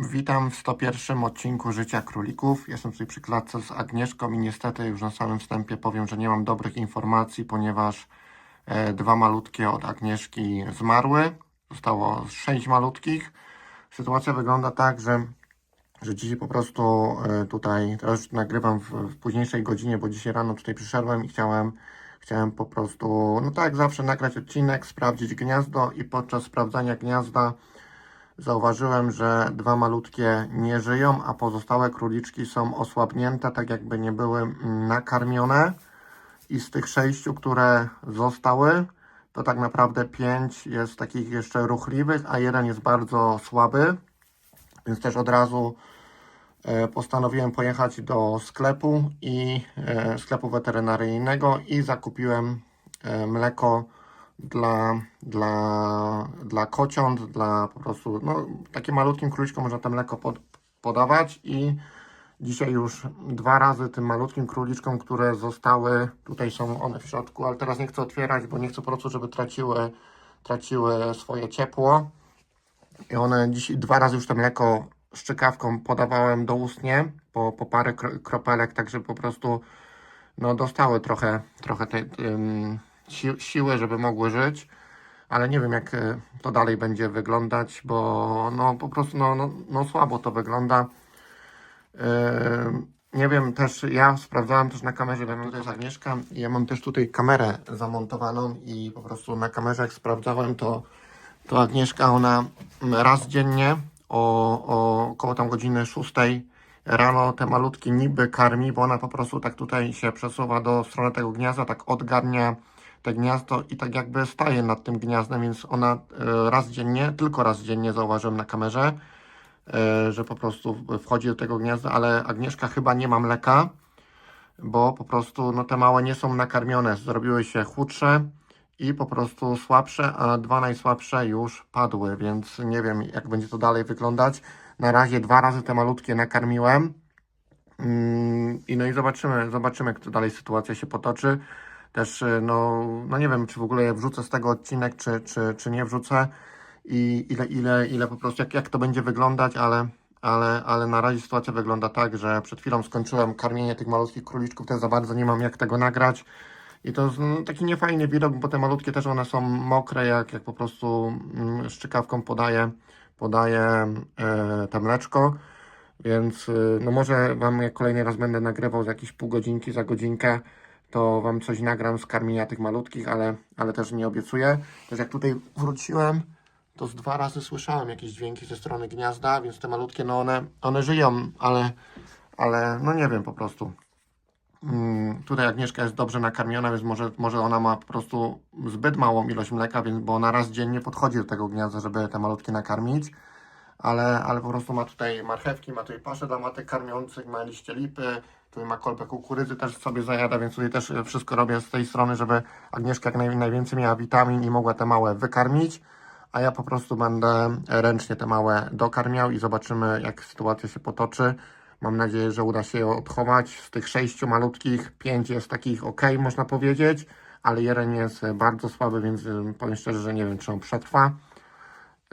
Witam w 101 odcinku Życia Królików. Jestem tutaj przy klatce z Agnieszką i niestety już na samym wstępie powiem, że nie mam dobrych informacji, ponieważ e, dwa malutkie od Agnieszki zmarły. Zostało sześć malutkich. Sytuacja wygląda tak, że, że dzisiaj po prostu e, tutaj, teraz nagrywam w, w późniejszej godzinie, bo dzisiaj rano tutaj przyszedłem i chciałem, chciałem po prostu, no tak jak zawsze, nagrać odcinek, sprawdzić gniazdo i podczas sprawdzania gniazda Zauważyłem, że dwa malutkie nie żyją, a pozostałe króliczki są osłabnięte, tak jakby nie były nakarmione. I z tych sześciu, które zostały, to tak naprawdę pięć jest takich jeszcze ruchliwych, a jeden jest bardzo słaby. Więc też od razu e, postanowiłem pojechać do sklepu i e, sklepu weterynaryjnego i zakupiłem e, mleko dla, dla, dla kociąt, dla po prostu, no takie malutkim króliczkom można to mleko pod, podawać i dzisiaj już dwa razy tym malutkim króliczkom, które zostały, tutaj są one w środku, ale teraz nie chcę otwierać, bo nie chcę po prostu, żeby traciły, traciły swoje ciepło. I one dzisiaj dwa razy już to mleko szczykawką podawałem doustnie, po, po parę kro- kropelek, tak żeby po prostu no, dostały trochę, trochę tej, ym, si- siły, żeby mogły żyć, ale nie wiem jak e, to dalej będzie wyglądać, bo no po prostu no, no, no słabo to wygląda. Ym, nie wiem, też ja sprawdzałem też na kamerze, mam tutaj jest Agnieszka ja mam też tutaj kamerę zamontowaną i po prostu na kamerze jak sprawdzałem to, to Agnieszka ona raz dziennie o, o około tam godziny 6 rano te malutki niby karmi, bo ona po prostu tak tutaj się przesuwa do strony tego gniazda, tak odgarnia te gniazdo i tak jakby staje nad tym gniazdem, więc ona e, raz dziennie, tylko raz dziennie zauważyłem na kamerze, e, że po prostu wchodzi do tego gniazda, ale Agnieszka chyba nie ma mleka, bo po prostu no, te małe nie są nakarmione, zrobiły się chudsze i po prostu słabsze, a dwa najsłabsze już padły, więc nie wiem jak będzie to dalej wyglądać. Na razie dwa razy te malutkie nakarmiłem. Mm, I no i zobaczymy, zobaczymy, jak to dalej sytuacja się potoczy. Też, y, no, no nie wiem, czy w ogóle wrzucę z tego odcinek, czy, czy, czy nie wrzucę i ile, ile, ile po prostu, jak, jak to będzie wyglądać, ale, ale, ale na razie sytuacja wygląda tak, że przed chwilą skończyłem karmienie tych malutkich króliczków, też za bardzo nie mam jak tego nagrać. I to jest no, taki niefajny widok, bo te malutkie też one są mokre, jak, jak po prostu mm, szczykawką podaję, podaję e, te mleczko. Więc y, no może Wam jak kolejny raz będę nagrywał za jakieś pół godzinki, za godzinkę, to Wam coś nagram z karmienia tych malutkich, ale, ale też nie obiecuję. Też jak tutaj wróciłem, to z dwa razy słyszałem jakieś dźwięki ze strony gniazda, więc te malutkie, no one, one żyją, ale, ale no nie wiem po prostu. Mm, tutaj Agnieszka jest dobrze nakarmiona, więc może, może ona ma po prostu zbyt małą ilość mleka, więc, bo ona raz dziennie podchodzi do tego gniazda, żeby te malutkie nakarmić. Ale, ale po prostu ma tutaj marchewki, ma tutaj paszę dla matek karmiących, ma liście lipy, tutaj ma kolbę kukurydzy, też sobie zajada, więc tutaj też wszystko robię z tej strony, żeby Agnieszka jak naj, najwięcej miała witamin i mogła te małe wykarmić. A ja po prostu będę ręcznie te małe dokarmiał i zobaczymy, jak sytuacja się potoczy. Mam nadzieję, że uda się je odchować. Z tych sześciu malutkich, pięć jest takich ok, można powiedzieć, ale jeden jest bardzo słaby, więc y, powiem szczerze, że nie wiem, czy on przetrwa.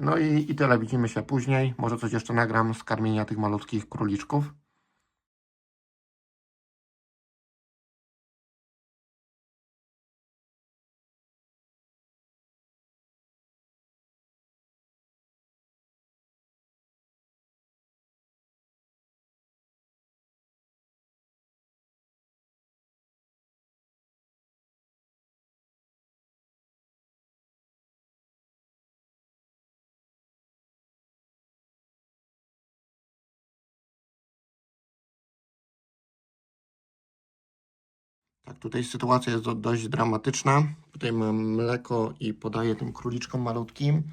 No i, i tyle, widzimy się później. Może coś jeszcze nagram z karmienia tych malutkich króliczków. Tak, tutaj sytuacja jest do, dość dramatyczna. Tutaj mam mleko i podaję tym króliczkom malutkim.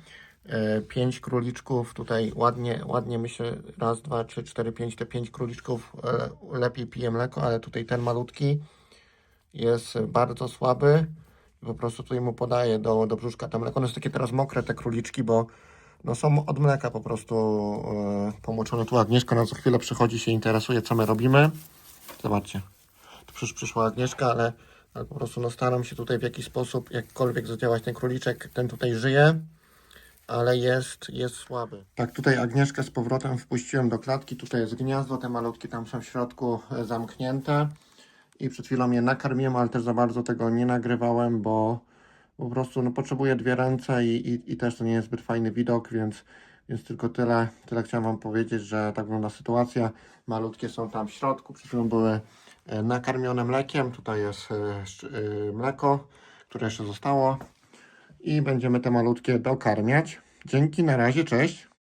E, pięć króliczków, tutaj ładnie, ładnie myślę, raz, dwa, trzy, cztery, pięć, te pięć króliczków e, lepiej pije mleko, ale tutaj ten malutki jest bardzo słaby. Po prostu tutaj mu podaję do, do brzuszka to mleko. One są takie teraz mokre te króliczki, bo no są od mleka po prostu e, pomoczone. Tu Agnieszka na co chwilę przychodzi, się interesuje, co my robimy. Zobaczcie. Przysz, przyszła Agnieszka, ale, ale po prostu no, staram się tutaj w jakiś sposób, jakkolwiek zadziałać ten króliczek, ten tutaj żyje. ale jest, jest słaby. Tak, tutaj Agnieszkę z powrotem wpuściłem do klatki. Tutaj jest gniazdo, te malutkie tam są w środku e, zamknięte. I przed chwilą je nakarmiłem, ale też za bardzo tego nie nagrywałem, bo po prostu no, potrzebuję dwie ręce i, i, i też to nie jest zbyt fajny widok, więc, więc tylko tyle, tyle chciałem Wam powiedzieć, że tak wygląda sytuacja. Malutkie są tam w środku, przed chwilą były e, nakarmione mlekiem. Tutaj jest e, e, mleko, które jeszcze zostało i będziemy te malutkie dokarmiać. Dzięki, na razie, cześć.